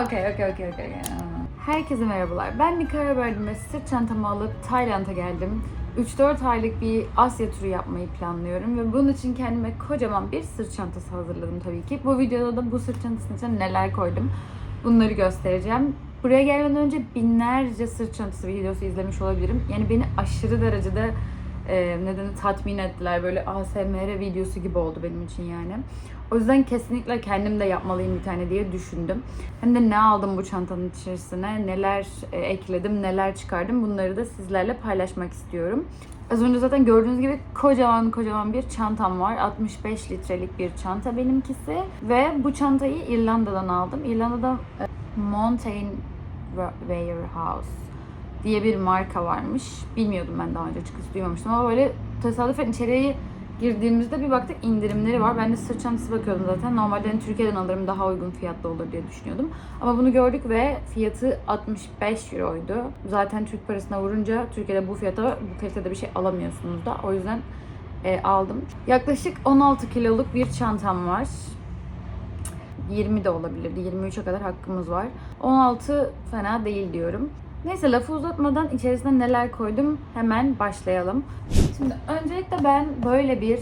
Ha okey okey okey okey. Herkese merhabalar. Ben Nikara verdim ve sırt çantamı alıp Tayland'a geldim. 3-4 aylık bir Asya turu yapmayı planlıyorum ve bunun için kendime kocaman bir sırt çantası hazırladım tabii ki. Bu videoda da bu sırt çantasının içine neler koydum bunları göstereceğim. Buraya gelmeden önce binlerce sırt çantası videosu izlemiş olabilirim. Yani beni aşırı derecede e, nedeni tatmin ettiler. Böyle ASMR videosu gibi oldu benim için yani. O yüzden kesinlikle kendim de yapmalıyım bir tane diye düşündüm. Hem de ne aldım bu çantanın içerisine, neler e, ekledim, neler çıkardım bunları da sizlerle paylaşmak istiyorum. Az önce zaten gördüğünüz gibi kocaman kocaman bir çantam var. 65 litrelik bir çanta benimkisi. Ve bu çantayı İrlanda'dan aldım. İrlanda'da e, Mountain Warehouse diye bir marka varmış. Bilmiyordum ben daha önce açıkçası duymamıştım ama böyle tesadüfen içeriye girdiğimizde bir baktık indirimleri var. Ben de sırt çantası bakıyordum zaten. Normalde hani Türkiye'den alırım daha uygun fiyatlı olur diye düşünüyordum. Ama bunu gördük ve fiyatı 65 euroydu. Zaten Türk parasına vurunca Türkiye'de bu fiyata bu kalitede bir şey alamıyorsunuz da. O yüzden e, aldım. Yaklaşık 16 kiloluk bir çantam var. 20 de olabilirdi. 23'e kadar hakkımız var. 16 fena değil diyorum. Neyse lafı uzatmadan içerisine neler koydum hemen başlayalım. Şimdi öncelikle ben böyle bir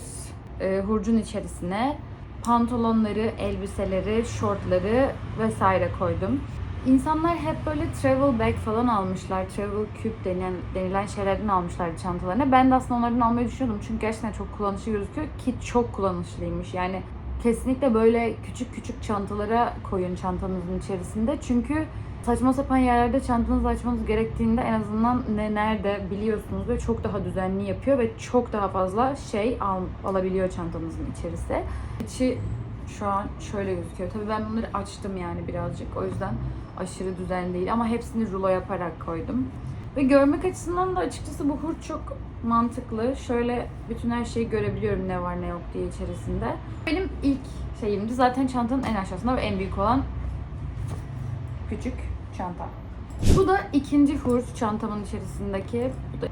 e, hurcun içerisine pantolonları, elbiseleri, şortları vesaire koydum. İnsanlar hep böyle travel bag falan almışlar. Travel cube denilen, denilen şeylerden almışlar çantalarına. Ben de aslında onlardan almayı düşünüyordum. Çünkü gerçekten çok kullanışlı gözüküyor ki çok kullanışlıymış. Yani kesinlikle böyle küçük küçük çantalara koyun çantanızın içerisinde. Çünkü saçma sapan yerlerde çantanızı açmanız gerektiğinde en azından ne nerede biliyorsunuz ve çok daha düzenli yapıyor ve çok daha fazla şey al, alabiliyor çantanızın içerisi. İçi şu an şöyle gözüküyor. Tabii ben bunları açtım yani birazcık. O yüzden aşırı düzenli değil ama hepsini rulo yaparak koydum. Ve görmek açısından da açıkçası bu hurç çok mantıklı. Şöyle bütün her şeyi görebiliyorum ne var ne yok diye içerisinde. Benim ilk şeyimdi zaten çantanın en aşağısında ve en büyük olan küçük çanta. Bu da ikinci hurç çantamın içerisindeki.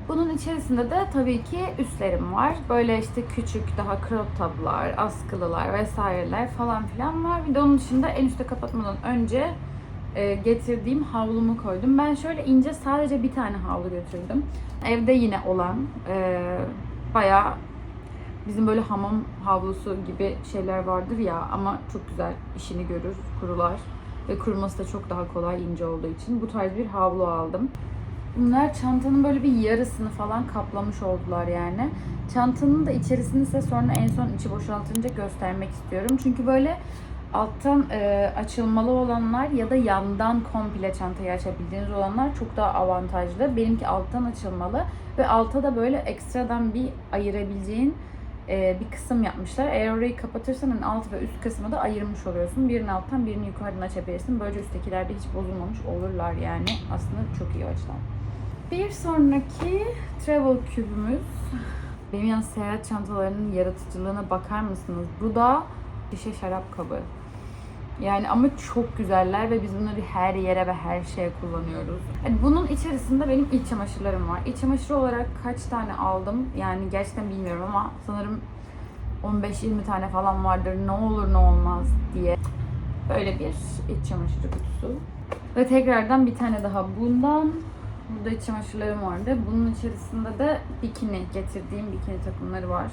Bunun içerisinde de tabii ki üstlerim var. Böyle işte küçük daha crop toplar, askılılar vesaireler falan filan var. Bir de onun dışında en üstte kapatmadan önce e, getirdiğim havlumu koydum. Ben şöyle ince sadece bir tane havlu götürdüm. Evde yine olan e, bayağı bizim böyle hamam havlusu gibi şeyler vardır ya ama çok güzel işini görür, kurular ve kuruması da çok daha kolay ince olduğu için bu tarz bir havlu aldım. Bunlar çantanın böyle bir yarısını falan kaplamış oldular yani. Çantanın da içerisini ise sonra en son içi boşaltınca göstermek istiyorum. Çünkü böyle alttan e, açılmalı olanlar ya da yandan komple çantayı açabildiğiniz olanlar çok daha avantajlı. Benimki alttan açılmalı ve alta da böyle ekstradan bir ayırabileceğin e, bir kısım yapmışlar. Eğer orayı kapatırsan hani alt ve üst kısmı da ayırmış oluyorsun. Birini alttan birini yukarıdan açabilirsin. Böylece üsttekiler de hiç bozulmamış olurlar yani. Aslında çok iyi o açıdan. Bir sonraki travel kübümüz. Benim yalnız seyahat çantalarının yaratıcılığına bakar mısınız? Bu da şişe şarap kabı. Yani ama çok güzeller ve biz bunları her yere ve her şeye kullanıyoruz. Yani bunun içerisinde benim iç çamaşırlarım var. İç çamaşırı olarak kaç tane aldım? Yani gerçekten bilmiyorum ama sanırım 15-20 tane falan vardır. Ne olur ne olmaz diye. Böyle bir iç çamaşırı kutusu. Ve tekrardan bir tane daha bundan. Burada iç çamaşırlarım vardı. Bunun içerisinde de bikini getirdiğim bikini takımları var.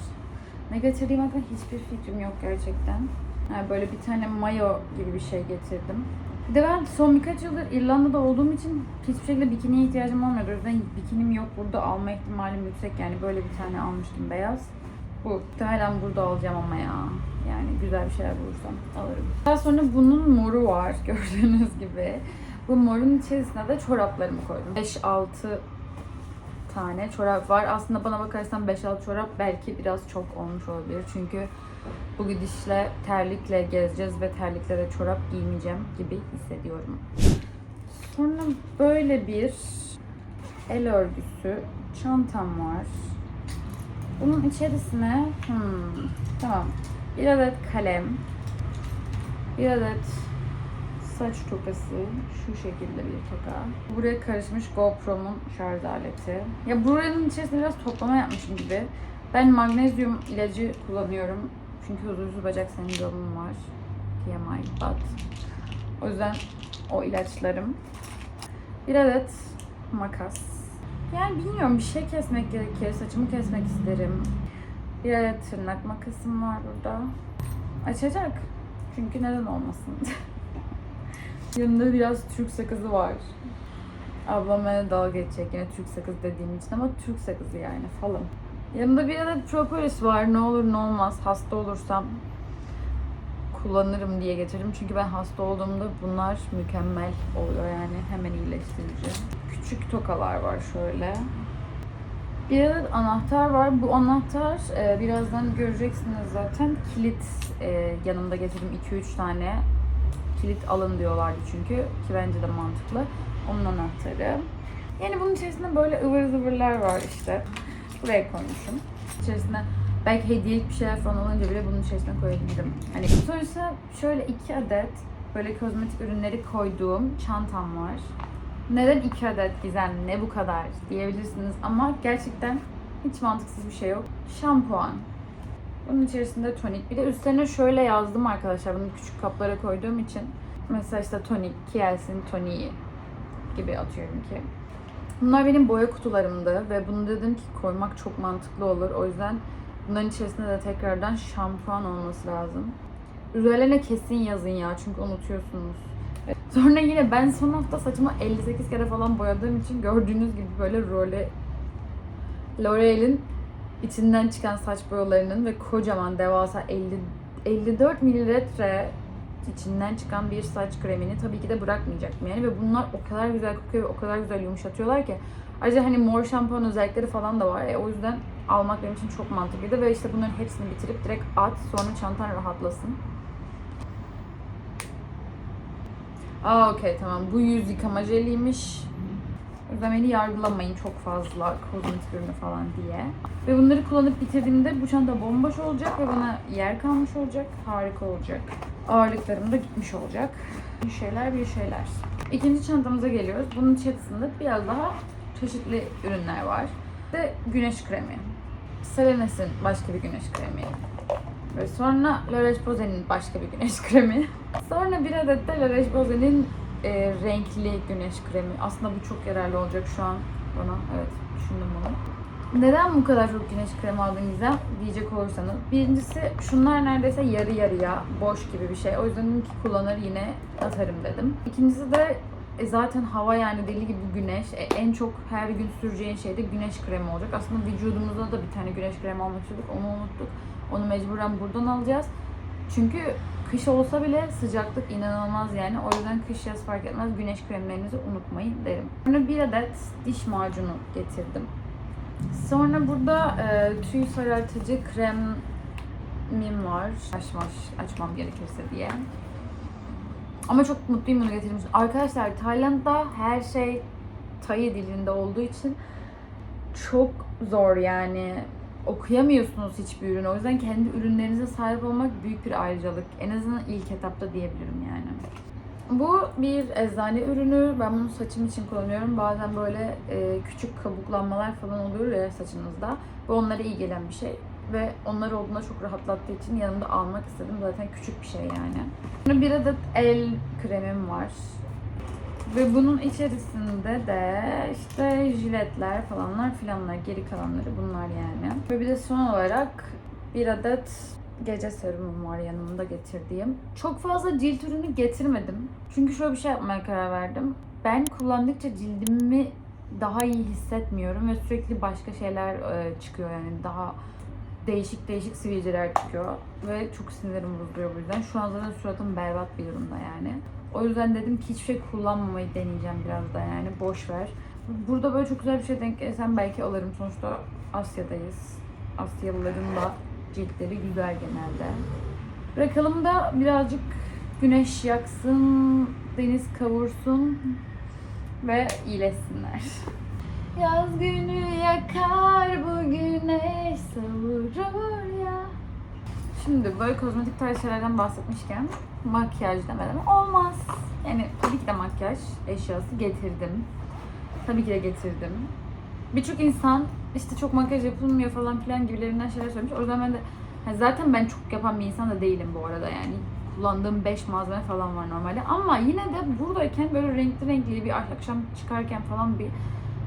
Ne getirdiğim hakkında hiçbir fikrim yok gerçekten. Yani böyle bir tane mayo gibi bir şey getirdim. Bir de ben son birkaç yıldır İrlanda'da olduğum için hiçbir şekilde bikiniye ihtiyacım olmuyordu. O yüzden bikinim yok. Burada alma ihtimalim yüksek. Yani böyle bir tane almıştım beyaz. Bu muhtemelen burada alacağım ama ya. Yani güzel bir şeyler bulursam alırım. Daha sonra bunun moru var gördüğünüz gibi. Bu morun içerisine de çoraplarımı koydum. 5-6 tane çorap var. Aslında bana bakarsan 5-6 çorap belki biraz çok olmuş olabilir. Çünkü bu gidişle terlikle gezeceğiz ve terlikle de çorap giymeyeceğim gibi hissediyorum. Sonra böyle bir el örgüsü çantam var. Bunun içerisine hmm, tamam bir adet kalem, bir adet saç tokası, şu şekilde bir toka. Buraya karışmış GoPro'mun şarj aleti. Ya buranın içerisinde biraz toplama yapmışım gibi. Ben magnezyum ilacı kullanıyorum. Çünkü huzursuz bacak sendromum var. TMI but. O yüzden o ilaçlarım. Bir adet makas. Yani bilmiyorum bir şey kesmek gerekir. Saçımı kesmek isterim. Bir adet tırnak makasım var burada. Açacak. Çünkü neden olmasın? Yanında biraz Türk sakızı var. Ablam bana dalga geçecek yine Türk sakızı dediğim için ama Türk sakızı yani falan. Yanında bir adet propolis var. Ne olur ne olmaz. Hasta olursam kullanırım diye getirdim. Çünkü ben hasta olduğumda bunlar mükemmel oluyor yani hemen iyileştirici. Küçük tokalar var şöyle. Bir adet anahtar var. Bu anahtar e, birazdan göreceksiniz zaten. Kilit e, yanımda getirdim 2-3 tane. Kilit alın diyorlardı çünkü ki bence de mantıklı. Onun anahtarı. Yani bunun içerisinde böyle ıvır zıvırlar var işte. Buraya koymuşum. İçerisinde belki hediyelik bir şeyler falan olunca bile bunun içerisine koyabilirim. Hani sonuçta şöyle iki adet böyle kozmetik ürünleri koyduğum çantam var. Neden iki adet gizem ne bu kadar diyebilirsiniz ama gerçekten hiç mantıksız bir şey yok. Şampuan. Bunun içerisinde tonik. Bir de üstlerine şöyle yazdım arkadaşlar. Bunu küçük kaplara koyduğum için. Mesela işte tonik, Kiel'sin toniği gibi atıyorum ki. Bunlar benim boya kutularımdı ve bunu dedim ki koymak çok mantıklı olur. O yüzden bunların içerisinde de tekrardan şampuan olması lazım. Üzerlerine kesin yazın ya çünkü unutuyorsunuz. Sonra yine ben son hafta saçımı 58 kere falan boyadığım için gördüğünüz gibi böyle role L'Oreal'in içinden çıkan saç boyalarının ve kocaman devasa 50 54 mililitre içinden çıkan bir saç kremini tabii ki de bırakmayacaktım yani ve bunlar o kadar güzel kokuyor ve o kadar güzel yumuşatıyorlar ki ayrıca hani mor şampuan özellikleri falan da var. E, o yüzden almak benim için çok mantıklıydı ve işte bunların hepsini bitirip direkt at sonra çantan rahatlasın. Aa okey tamam. Bu yüz yıkama jeliymiş. O beni yargılamayın çok fazla kozmetik ürünü falan diye. Ve bunları kullanıp bitirdiğimde bu çanta bomboş olacak ve bana yer kalmış olacak. Harika olacak. Ağırlıklarım da gitmiş olacak. Bir şeyler bir şeyler. İkinci çantamıza geliyoruz. Bunun içerisinde biraz daha çeşitli ürünler var. Ve güneş kremi. Selenes'in başka bir güneş kremi. Ve sonra La Roche-Posay'nin başka bir güneş kremi. Sonra bir adet de La Roche-Posay'nin e, renkli güneş kremi. Aslında bu çok yararlı olacak şu an bana. Evet düşündüm bunu. Neden bu kadar çok güneş kremi aldın Gizem diyecek olursanız. Birincisi şunlar neredeyse yarı yarıya boş gibi bir şey. O yüzden ki kullanır yine atarım dedim. İkincisi de e, zaten hava yani deli gibi güneş. E, en çok her gün süreceğin şey de güneş kremi olacak. Aslında vücudumuzda da bir tane güneş kremi almak istedik. Onu unuttuk. Onu mecburen buradan alacağız. Çünkü kış olsa bile sıcaklık inanılmaz yani. O yüzden kış yaz fark etmez. Güneş kremlerinizi unutmayın derim. Sonra bir adet diş macunu getirdim. Sonra burada e, tüy sarartıcı kremim var. Açmam, açmam gerekirse diye. Ama çok mutluyum bunu getirmiş. Arkadaşlar Tayland'da her şey Tay dilinde olduğu için çok zor yani okuyamıyorsunuz hiçbir ürünü. O yüzden kendi ürünlerinize sahip olmak büyük bir ayrıcalık. En azından ilk etapta diyebilirim yani. Bu bir eczane ürünü. Ben bunu saçım için kullanıyorum. Bazen böyle e, küçük kabuklanmalar falan oluyor ya saçınızda. Bu onlara iyi gelen bir şey. Ve onlar olduğunda çok rahatlattığı için yanımda almak istedim. Zaten küçük bir şey yani. Bir adet el kremim var. Ve bunun içerisinde de işte jiletler falanlar filanlar geri kalanları bunlar yani. Ve bir de son olarak bir adet gece serumum var yanımda getirdiğim. Çok fazla cilt ürünü getirmedim. Çünkü şöyle bir şey yapmaya karar verdim. Ben kullandıkça cildimi daha iyi hissetmiyorum ve sürekli başka şeyler e, çıkıyor yani daha değişik değişik sivilceler çıkıyor ve çok sinirim bozuluyor bu yüzden. Şu an zaten suratım berbat bir durumda yani. O yüzden dedim ki hiçbir şey kullanmamayı deneyeceğim biraz da yani boş ver. Burada böyle çok güzel bir şey denk gelsem belki alırım. Sonuçta Asya'dayız. Asyalıların da ciltleri güzel genelde. Bırakalım da birazcık güneş yaksın, deniz kavursun ve iyileşsinler. Yaz günü yakar bu güneş. Şimdi böyle kozmetik tarz şeylerden bahsetmişken makyaj demeden olmaz. Yani tabii ki de makyaj eşyası getirdim. Tabii ki de getirdim. Birçok insan işte çok makyaj yapılmıyor falan filan gibilerinden şeyler söylemiş. O yüzden ben de hani zaten ben çok yapan bir insan da değilim bu arada yani. kullandığım 5 malzeme falan var normalde. Ama yine de buradayken böyle renkli renkli bir akşam çıkarken falan bir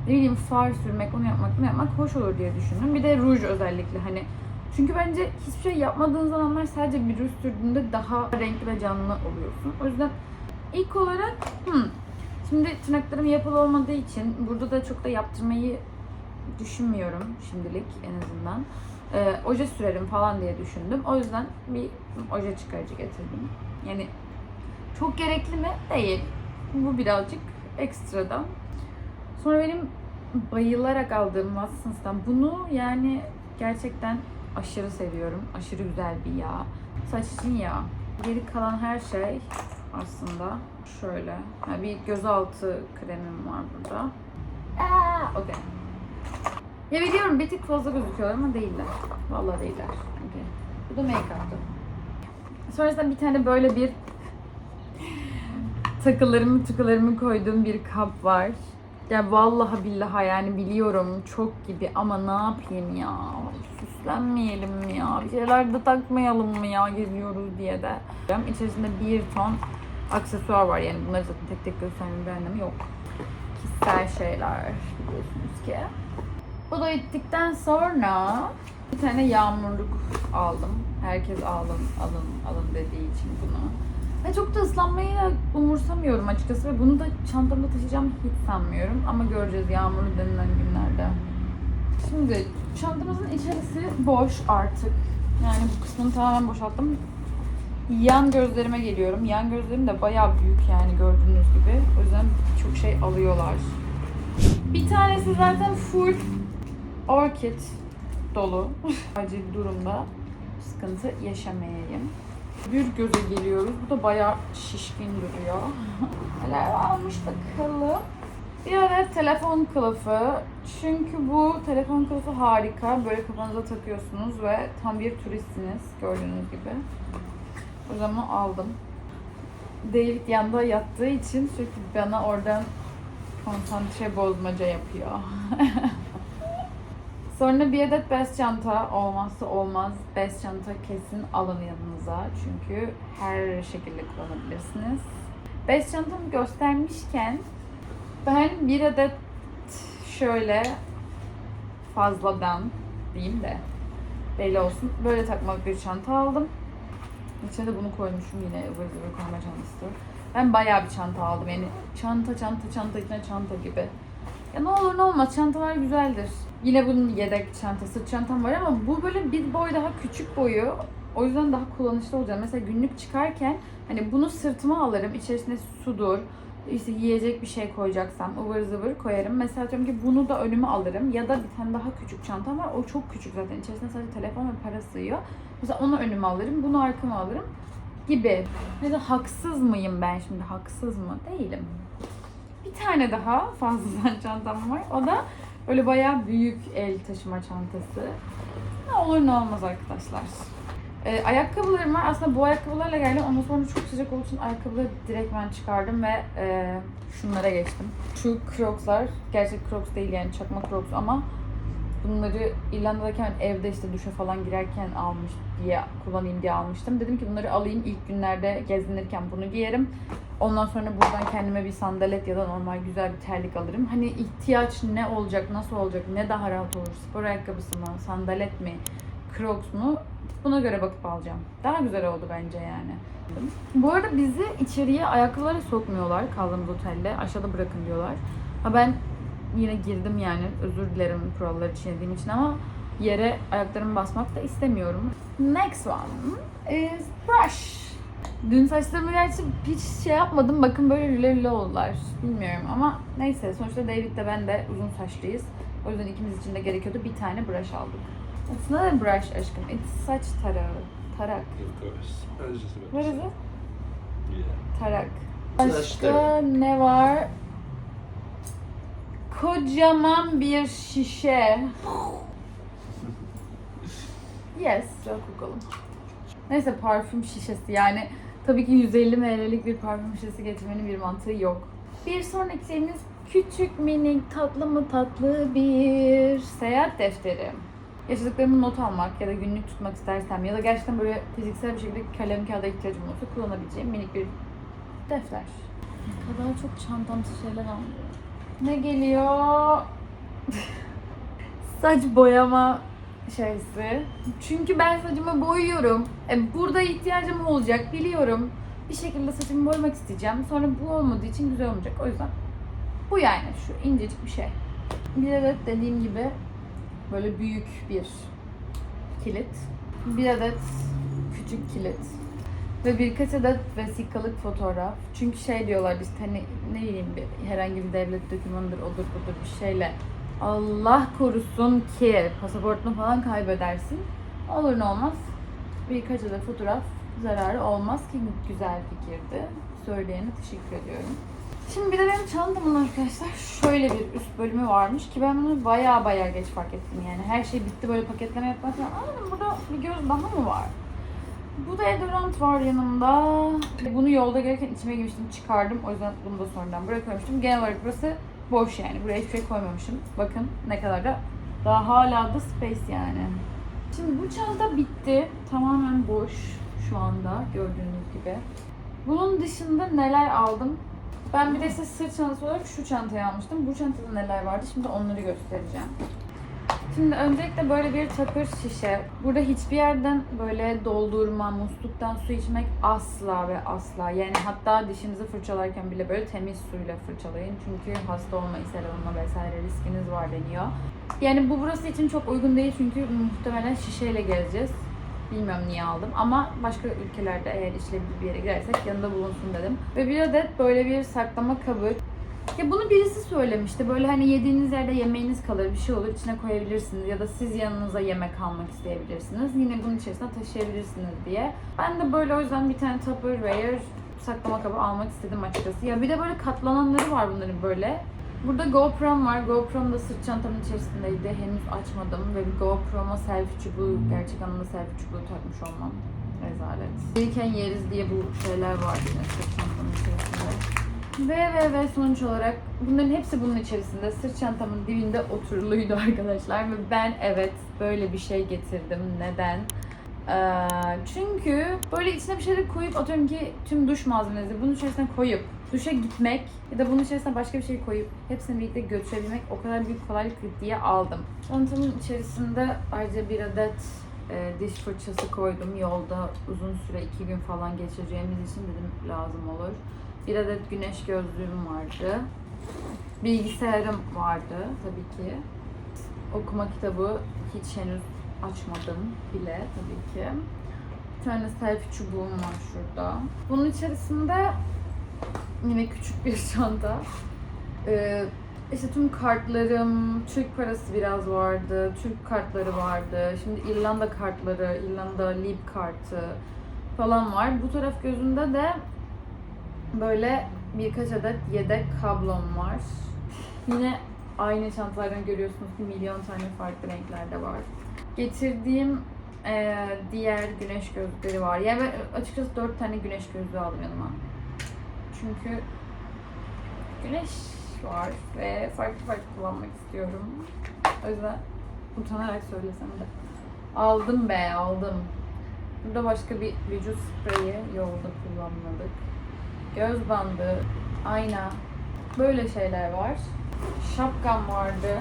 ne bileyim far sürmek, onu yapmak, bunu yapmak hoş olur diye düşündüm. Bir de ruj özellikle hani çünkü bence hiçbir şey yapmadığın zamanlar sadece bir ruj sürdüğünde daha renkli ve canlı oluyorsun. O yüzden ilk olarak hmm, şimdi tırnaklarım yapılı olmadığı için burada da çok da yaptırmayı düşünmüyorum şimdilik en azından. Ee, oje sürerim falan diye düşündüm. O yüzden bir oje çıkarıcı getirdim. Yani çok gerekli mi? Değil. Bu birazcık ekstradan. Sonra benim bayılarak aldığım Watsons'tan bunu yani gerçekten aşırı seviyorum. Aşırı güzel bir yağ. Saç için yağ. Geri kalan her şey aslında şöyle. Yani bir gözaltı kremim var burada. Aa, okey. Ya biliyorum bir tık fazla gözüküyor ama değiller. Vallahi değiller. Okay. Bu da make-up'tı. Sonrasında bir tane böyle bir takılarımı tıkılarımı koyduğum bir kap var. Ya vallahi billahi yani biliyorum çok gibi ama ne yapayım ya? Süslenmeyelim mi ya? Bir şeyler de takmayalım mı ya geziyoruz diye de. İçerisinde bir ton aksesuar var yani bunları zaten tek tek göstermenin bir anlamı yok. Kişisel şeyler biliyorsunuz ki. Bu da bittikten sonra bir tane yağmurluk aldım. Herkes alın, alın, alın dediği için bunu. Ve çok da ıslanmayı da umursamıyorum açıkçası ve bunu da çantamda taşıyacağım hiç sanmıyorum. Ama göreceğiz yağmurlu denilen günlerde. Şimdi çantamızın içerisi boş artık. Yani bu kısmını tamamen boşalttım. Yan gözlerime geliyorum. Yan gözlerim de bayağı büyük yani gördüğünüz gibi. O yüzden çok şey alıyorlar. Bir tanesi zaten full orchid dolu. Acil durumda sıkıntı yaşamayayım. Bir göze geliyoruz. Bu da bayağı şişkin duruyor. Neler almış bakalım. Bir adet telefon kılıfı. Çünkü bu telefon kılıfı harika. Böyle kafanıza takıyorsunuz ve tam bir turistsiniz gördüğünüz gibi. O zaman aldım. David yanda yattığı için sürekli bana oradan konsantre bozmaca yapıyor. Sonra bir adet bez çanta olmazsa olmaz. Bez çanta kesin alın yanınıza. Çünkü her şekilde kullanabilirsiniz. Bez çantamı göstermişken ben bir adet şöyle fazladan diyeyim de belli olsun. Böyle takmalık bir çanta aldım. İçine de bunu koymuşum yine ıvır zıvır koyma çantası. Ben bayağı bir çanta aldım. Yani çanta çanta çanta içine çanta gibi. Ya ne olur ne olmaz çantalar güzeldir. Yine bunun yedek çantası, çantam var ama bu böyle bir boy daha küçük boyu. O yüzden daha kullanışlı olacak. Mesela günlük çıkarken hani bunu sırtıma alırım. İçerisine sudur, işte yiyecek bir şey koyacaksam ıvır zıvır koyarım. Mesela diyorum ki bunu da önüme alırım. Ya da bir tane daha küçük çantam var. O çok küçük zaten. İçerisine sadece telefon ve para sığıyor. Mesela onu önüme alırım. Bunu arkama alırım. Gibi. Da haksız mıyım ben şimdi? Haksız mı? Değilim. Bir tane daha fazladan çantam var. O da böyle bayağı büyük el taşıma çantası. Ne olur ne olmaz arkadaşlar. Ee, ayakkabılarım var. Aslında bu ayakkabılarla geldim ama sonra çok sıcak olduğu için ayakkabıları direkt ben çıkardım ve e, şunlara geçtim. Şu Crocs'lar, gerçek Crocs değil yani çakma Crocs ama bunları İrlanda'dayken evde işte duşa falan girerken almış diye kullanayım diye almıştım. Dedim ki bunları alayım ilk günlerde gezinirken bunu giyerim. Ondan sonra buradan kendime bir sandalet ya da normal güzel bir terlik alırım. Hani ihtiyaç ne olacak, nasıl olacak, ne daha rahat olur, spor ayakkabısı mı, sandalet mi, Crocs mu buna göre bakıp alacağım. Daha güzel oldu bence yani. Bu arada bizi içeriye ayakkabıları sokmuyorlar kaldığımız otelde. Aşağıda bırakın diyorlar. Ha ben yine girdim yani özür dilerim kuralları çiğnediğim için ama yere ayaklarımı basmak da istemiyorum. Next one is brush. Dün saçlarımı gerçi hiç şey yapmadım. Bakın böyle lüle lüle oldular. Bilmiyorum ama neyse. Sonuçta David de ben de uzun saçlıyız. O yüzden ikimiz için de gerekiyordu. Bir tane brush aldık. It's not a brush aşkım. It's saç tarağı. Tarak. Of course. I was just about What to is say. it? Yeah. Tarak. Saç Başka ne var? Kocaman bir şişe. Yes, çok kokalım. Neyse parfüm şişesi yani tabii ki 150 ml'lik bir parfüm şişesi getirmenin bir mantığı yok. Bir sonraki şeyimiz küçük minik tatlı mı tatlı bir seyahat defteri. Yaşadıklarımı not almak ya da günlük tutmak istersem ya da gerçekten böyle fiziksel bir şekilde kalem kağıda ihtiyacım olursa kullanabileceğim minik bir defter. Ne kadar çok çantamsı şeyler aldım. Ne geliyor? Saç boyama şeysi. Çünkü ben saçımı boyuyorum. E, burada ihtiyacım olacak biliyorum. Bir şekilde saçımı boyamak isteyeceğim. Sonra bu olmadığı için güzel olmayacak. O yüzden bu yani şu incecik bir şey. Bir adet dediğim gibi böyle büyük bir kilit. Bir adet küçük kilit. Ve birkaç adet vesikalık fotoğraf. Çünkü şey diyorlar işte hani ne bileyim bir, herhangi bir devlet dokümanıdır odur budur bir şeyle Allah korusun ki pasaportunu falan kaybedersin. Olur ne olmaz. Birkaç adet fotoğraf zararı olmaz ki güzel fikirdi. Söyleyene teşekkür ediyorum. Şimdi bir de benim çantamın arkadaşlar şöyle bir üst bölümü varmış ki ben bunu baya baya geç fark ettim yani. Her şey bitti böyle paketleme yapmak falan. Aa burada bir göz daha mı var? Bu da deodorant var yanımda. Bunu yolda gelirken içime girmiştim çıkardım. O yüzden bunu da sonradan buraya koymuştum. Genel olarak burası boş yani. Buraya hiçbir şey koymamışım. Bakın ne kadar da daha hala da space yani. Şimdi bu çanta bitti. Tamamen boş şu anda gördüğünüz gibi. Bunun dışında neler aldım? Ben bir de size sırt çantası olarak şu çantayı almıştım. Bu çantada neler vardı? Şimdi onları göstereceğim. Şimdi öncelikle böyle bir takır şişe. Burada hiçbir yerden böyle doldurma, musluktan su içmek asla ve asla. Yani hatta dişinizi fırçalarken bile böyle temiz suyla fırçalayın. Çünkü hasta olma, ishal olma vesaire riskiniz var deniyor. Yani bu burası için çok uygun değil çünkü muhtemelen şişeyle gezeceğiz. Bilmiyorum niye aldım ama başka ülkelerde eğer işlebilir bir yere gidersek yanında bulunsun dedim. Ve bir adet böyle bir saklama kabı. Ya bunu birisi söylemişti. Böyle hani yediğiniz yerde yemeğiniz kalır, bir şey olur içine koyabilirsiniz ya da siz yanınıza yemek almak isteyebilirsiniz. Yine bunun içerisine taşıyabilirsiniz diye. Ben de böyle o yüzden bir tane Tupperware saklama kabı almak istedim açıkçası. Ya bir de böyle katlananları var bunların böyle. Burada GoPro'm var. GoPro'm da sırt çantamın içerisindeydi. Henüz açmadım ve bir GoPro'ma selfie çubuğu, gerçek anlamda selfie çubuğu takmış olmam. Rezalet. Gelirken yeriz diye bu şeyler var yine sırt çantamın içerisinde. Ve ve ve sonuç olarak bunların hepsi bunun içerisinde. Sırt çantamın dibinde oturuluydu arkadaşlar. Ve ben evet böyle bir şey getirdim. Neden? Ee, çünkü böyle içine bir şeyler koyup atıyorum ki tüm duş malzemeleri bunun içerisine koyup duşa gitmek ya da bunun içerisine başka bir şey koyup hepsini birlikte götürebilmek o kadar büyük kolaylık diye aldım. Çantamın içerisinde ayrıca bir adet e, diş fırçası koydum. Yolda uzun süre iki gün falan geçireceğimiz için dedim lazım olur. Bir adet güneş gözlüğüm vardı. Bilgisayarım vardı tabii ki. Okuma kitabı hiç henüz açmadım bile tabii ki. Bir tane selfie çubuğum var şurada. Bunun içerisinde yine küçük bir çanta. Ee, işte tüm kartlarım, Türk parası biraz vardı, Türk kartları vardı. Şimdi İrlanda kartları, İrlanda Lib kartı falan var. Bu taraf gözünde de böyle birkaç adet yedek kablom var. Yine aynı çantalardan görüyorsunuz ki milyon tane farklı renklerde var. Getirdiğim eee, diğer güneş gözlükleri var. Yani ben açıkçası dört tane güneş gözlüğü aldım yanıma. Çünkü güneş var ve farklı farklı kullanmak istiyorum. O yüzden utanarak söylesem de. Aldım be aldım. Burada başka bir vücut spreyi yolda kullanmadık. Göz bandı, ayna. Böyle şeyler var. Şapkam vardı.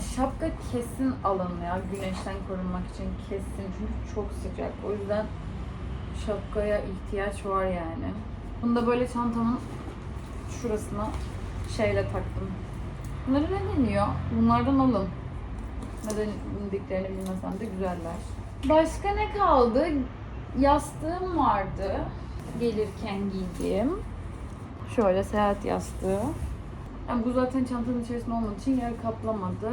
Şapka kesin alın ya güneşten korunmak için kesin çünkü çok sıcak. O yüzden şapkaya ihtiyaç var yani. Bunu da böyle çantamın şurasına şeyle taktım. Bunları ne deniyor? Bunlardan alın. Neden indiklerini bilmesem de güzeller. Başka ne kaldı? Yastığım vardı. Gelirken giydiğim. Şöyle seyahat yastığı. Yani bu zaten çantanın içerisinde olmadığı için yer kaplamadı.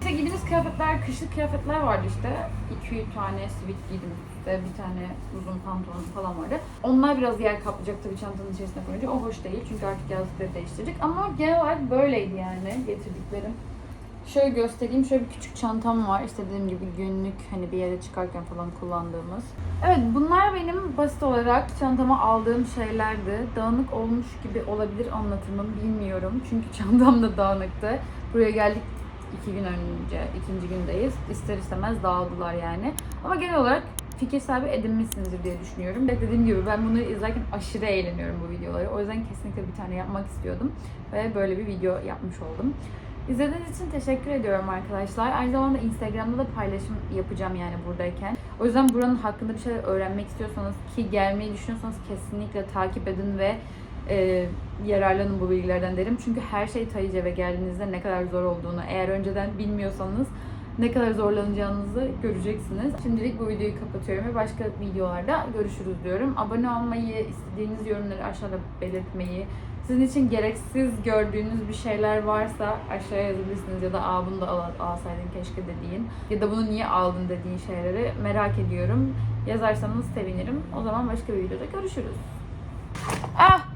İşte giydiğimiz kıyafetler, kışlık kıyafetler vardı işte. İki tane sivit giydim üstte, bir tane uzun pantolon falan vardı. Onlar biraz yer kaplayacak tabii çantanın içerisine koyunca. O hoş değil çünkü artık yazlıkları değiştirecek. Ama genel olarak böyleydi yani getirdiklerim. Şöyle göstereyim. Şöyle bir küçük çantam var. İşte dediğim gibi günlük hani bir yere çıkarken falan kullandığımız. Evet bunlar benim basit olarak çantama aldığım şeylerdi. Dağınık olmuş gibi olabilir anlatımım bilmiyorum. Çünkü çantam da dağınıktı. Buraya geldik iki gün önce, ikinci gündeyiz. İster istemez dağıldılar yani. Ama genel olarak fikir sahibi edinmişsinizdir diye düşünüyorum. Ve dediğim gibi ben bunları izlerken aşırı eğleniyorum bu videoları. O yüzden kesinlikle bir tane yapmak istiyordum. Ve böyle bir video yapmış oldum. İzlediğiniz için teşekkür ediyorum arkadaşlar. Aynı zamanda Instagram'da da paylaşım yapacağım yani buradayken. O yüzden buranın hakkında bir şeyler öğrenmek istiyorsanız ki gelmeyi düşünüyorsanız kesinlikle takip edin ve e, yararlanın bu bilgilerden derim. Çünkü her şey Tayıca ve geldiğinizde ne kadar zor olduğunu eğer önceden bilmiyorsanız ne kadar zorlanacağınızı göreceksiniz. Şimdilik bu videoyu kapatıyorum ve başka videolarda görüşürüz diyorum. Abone olmayı, istediğiniz yorumları aşağıda belirtmeyi, sizin için gereksiz gördüğünüz bir şeyler varsa aşağıya yazabilirsiniz ya da Aa bunu da al, alsaydın keşke dediğin ya da bunu niye aldın dediğin şeyleri merak ediyorum. Yazarsanız sevinirim. O zaman başka bir videoda görüşürüz. Ah!